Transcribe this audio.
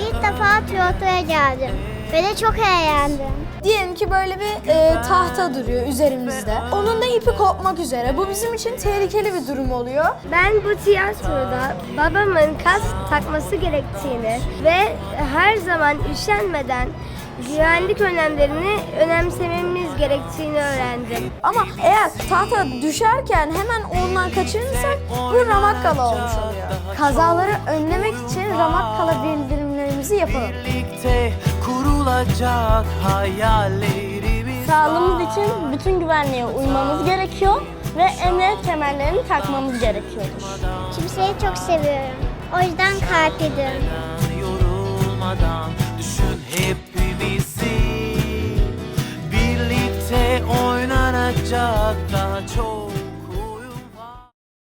İlk defa tiyatroya geldim ve de çok eğlendim. Diyelim ki böyle bir e, tahta duruyor üzerimizde. Onun da ipi kopmak üzere. Bu bizim için tehlikeli bir durum oluyor. Ben bu tiyatroda babamın kas takması gerektiğini ve her zaman üşenmeden güvenlik önlemlerini önemsememiz gerektiğini öğrendim. Ama eğer tahta düşerken hemen ondan kaçırırsak bu ramakkala olmuş oluyor. Kazaları önlemek için ramakkala bildirimlerimizi yapalım. Birlikte kurulacak hayallerimiz Sağlığımız için bütün güvenliğe uymamız gerekiyor ve emniyet kemerlerini takmamız gerekiyordur. Kimseyi çok seviyorum. O yüzden kalplidim. yorulmadan düşün hepimizi oynanacak daha çok